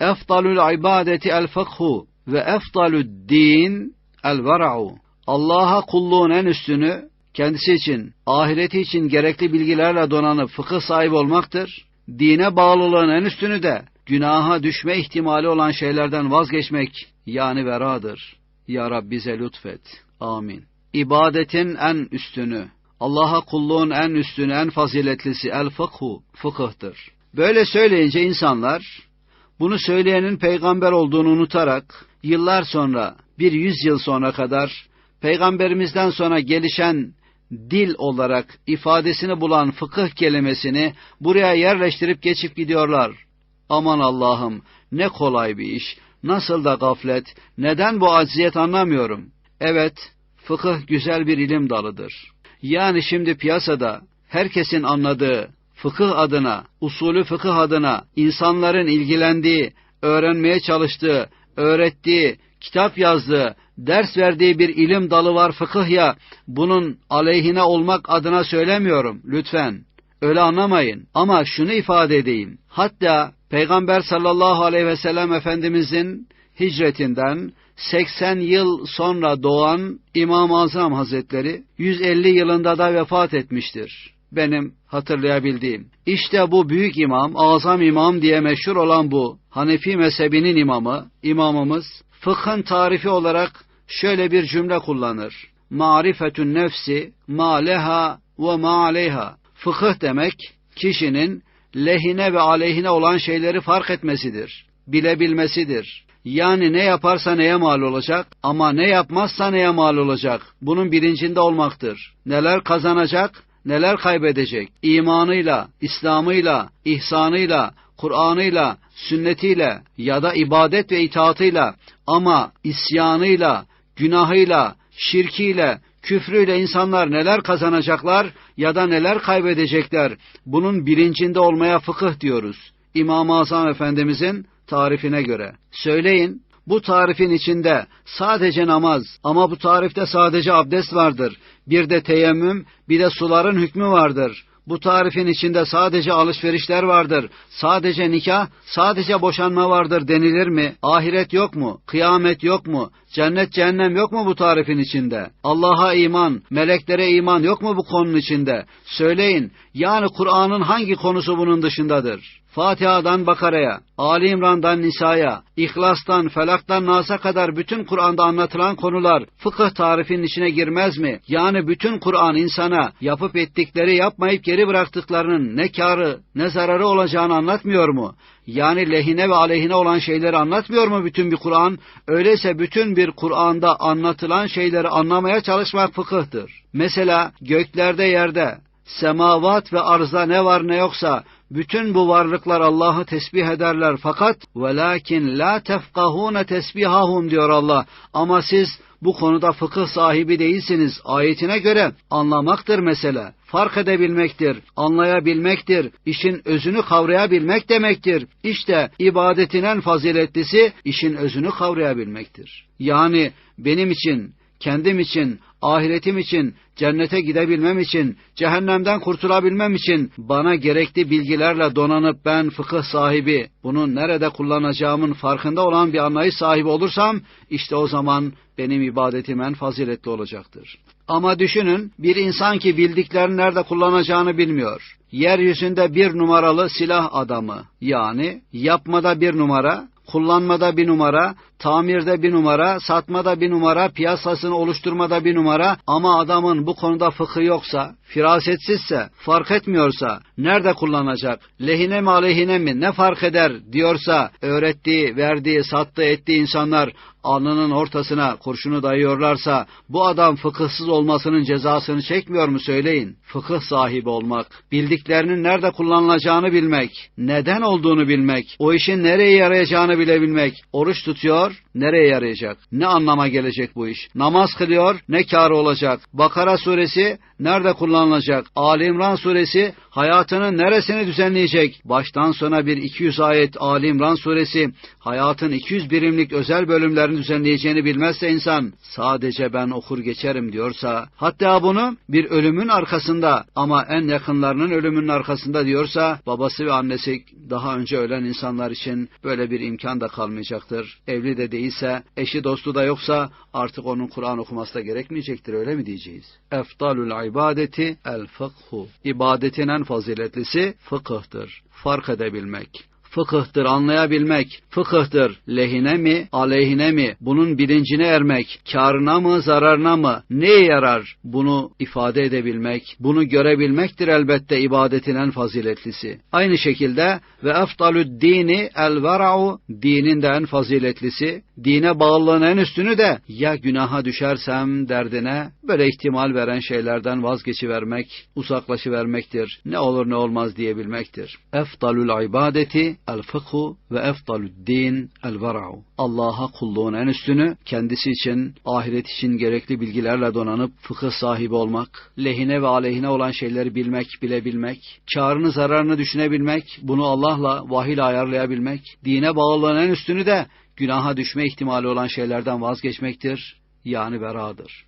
Efdalul ibadeti el fıkhu ve efdalud din el vera'u. Allah'a kulluğun en üstünü kendisi için, ahireti için gerekli bilgilerle donanıp fıkıh sahibi olmaktır. Dine bağlılığın en üstünü de günaha düşme ihtimali olan şeylerden vazgeçmek yani veradır. Ya Rab bize lütfet. Amin. İbadetin en üstünü, Allah'a kulluğun en üstünü, en faziletlisi el fıkhu, fıkıhtır. Böyle söyleyince insanlar, bunu söyleyenin peygamber olduğunu unutarak, yıllar sonra, bir yüz yıl sonra kadar, peygamberimizden sonra gelişen dil olarak ifadesini bulan fıkıh kelimesini buraya yerleştirip geçip gidiyorlar. Aman Allah'ım ne kolay bir iş, nasıl da gaflet, neden bu acziyet anlamıyorum. Evet, fıkıh güzel bir ilim dalıdır. Yani şimdi piyasada herkesin anladığı fıkıh adına, usulü fıkıh adına insanların ilgilendiği, öğrenmeye çalıştığı, öğrettiği, kitap yazdığı, ders verdiği bir ilim dalı var fıkıh ya, bunun aleyhine olmak adına söylemiyorum lütfen. Öyle anlamayın. Ama şunu ifade edeyim. Hatta Peygamber sallallahu aleyhi ve sellem Efendimizin hicretinden 80 yıl sonra doğan İmam-ı Azam Hazretleri 150 yılında da vefat etmiştir. Benim hatırlayabildiğim. İşte bu büyük imam, azam imam diye meşhur olan bu Hanefi mezhebinin imamı, imamımız fıkhın tarifi olarak şöyle bir cümle kullanır. Marifetün nefsi ma leha ve ma aleyha. Fıkıh demek kişinin lehine ve aleyhine olan şeyleri fark etmesidir, bilebilmesidir. Yani ne yaparsa neye mal olacak ama ne yapmazsa neye mal olacak. Bunun bilincinde olmaktır. Neler kazanacak, neler kaybedecek. İmanıyla, İslamıyla, ihsanıyla, Kur'an'ıyla, sünnetiyle ya da ibadet ve itaatıyla ama isyanıyla, günahıyla, şirkiyle, küfrüyle insanlar neler kazanacaklar ya da neler kaybedecekler. Bunun bilincinde olmaya fıkıh diyoruz. İmam-ı Azam Efendimizin tarifine göre. Söyleyin, bu tarifin içinde sadece namaz ama bu tarifte sadece abdest vardır. Bir de teyemmüm, bir de suların hükmü vardır. Bu tarifin içinde sadece alışverişler vardır. Sadece nikah, sadece boşanma vardır denilir mi? Ahiret yok mu? Kıyamet yok mu? Cennet cehennem yok mu bu tarifin içinde? Allah'a iman, meleklere iman yok mu bu konunun içinde? Söyleyin, yani Kur'an'ın hangi konusu bunun dışındadır? Fatiha'dan Bakara'ya, Ali İmran'dan Nisa'ya, İhlas'tan, Felak'tan Nas'a kadar bütün Kur'an'da anlatılan konular fıkıh tarifinin içine girmez mi? Yani bütün Kur'an insana yapıp ettikleri yapmayıp geri bıraktıklarının ne karı ne zararı olacağını anlatmıyor mu? Yani lehine ve aleyhine olan şeyleri anlatmıyor mu bütün bir Kur'an? Öyleyse bütün bir Kur'an'da anlatılan şeyleri anlamaya çalışmak fıkıhtır. Mesela göklerde yerde, semavat ve arzda ne var ne yoksa bütün bu varlıklar Allah'ı tesbih ederler fakat velakin la tefkahune tesbihahum diyor Allah. Ama siz bu konuda fıkıh sahibi değilsiniz. Ayetine göre anlamaktır mesele. Fark edebilmektir, anlayabilmektir, işin özünü kavrayabilmek demektir. İşte ibadetin en faziletlisi işin özünü kavrayabilmektir. Yani benim için, kendim için, ahiretim için, cennete gidebilmem için, cehennemden kurtulabilmem için bana gerekli bilgilerle donanıp ben fıkıh sahibi, bunun nerede kullanacağımın farkında olan bir anlayış sahibi olursam, işte o zaman benim ibadetim en faziletli olacaktır. Ama düşünün, bir insan ki bildiklerini nerede kullanacağını bilmiyor. Yeryüzünde bir numaralı silah adamı, yani yapmada bir numara, kullanmada bir numara, tamirde bir numara, satmada bir numara, piyasasını oluşturmada bir numara. Ama adamın bu konuda fıkhı yoksa, firasetsizse, fark etmiyorsa, nerede kullanacak, lehine mi aleyhine mi ne fark eder diyorsa, öğrettiği, verdiği, sattığı, ettiği insanlar alnının ortasına kurşunu dayıyorlarsa, bu adam fıkıhsız olmasının cezasını çekmiyor mu söyleyin? Fıkıh sahibi olmak, bildiklerinin nerede kullanılacağını bilmek, neden olduğunu bilmek, o işin nereye yarayacağını bilebilmek, oruç tutuyor, nereye yarayacak? Ne anlama gelecek bu iş? Namaz kılıyor, ne kârı olacak? Bakara suresi nerede kullanılacak? Ali İmran suresi hayatının neresini düzenleyecek? Baştan sona bir 200 ayet Ali İmran suresi hayatın 200 birimlik özel bölümlerini düzenleyeceğini bilmezse insan sadece ben okur geçerim diyorsa hatta bunu bir ölümün arkasında ama en yakınlarının ölümünün arkasında diyorsa babası ve annesi daha önce ölen insanlar için böyle bir imkan da kalmayacaktır. Evli de değilse, eşi dostu da yoksa artık onun Kur'an okuması da gerekmeyecektir öyle mi diyeceğiz? Efdalul ibadeti el fıkhu. İbadetin en faziletlisi fıkıhtır. Fark edebilmek fıkıhtır anlayabilmek, fıkıhtır. Lehine mi, aleyhine mi, bunun bilincine ermek, karına mı, zararına mı, neye yarar? Bunu ifade edebilmek, bunu görebilmektir elbette ibadetin en faziletlisi. Aynı şekilde ve eftalü dini el vera'u, dinin de en faziletlisi, dine bağlılığın en üstünü de ya günaha düşersem derdine böyle ihtimal veren şeylerden vazgeçivermek, uzaklaşıvermektir. Ne olur ne olmaz diyebilmektir. Eftalül ibadeti el fıkhu ve eftalü din el. Allah'a kulluğun en üstünü kendisi için, ahiret için gerekli bilgilerle donanıp fıkıh sahibi olmak, lehine ve aleyhine olan şeyleri bilmek, bilebilmek, karını zararını düşünebilmek, bunu Allah'la, vahiyle ayarlayabilmek, dine bağlılığın en üstünü de günaha düşme ihtimali olan şeylerden vazgeçmektir, yani veradır.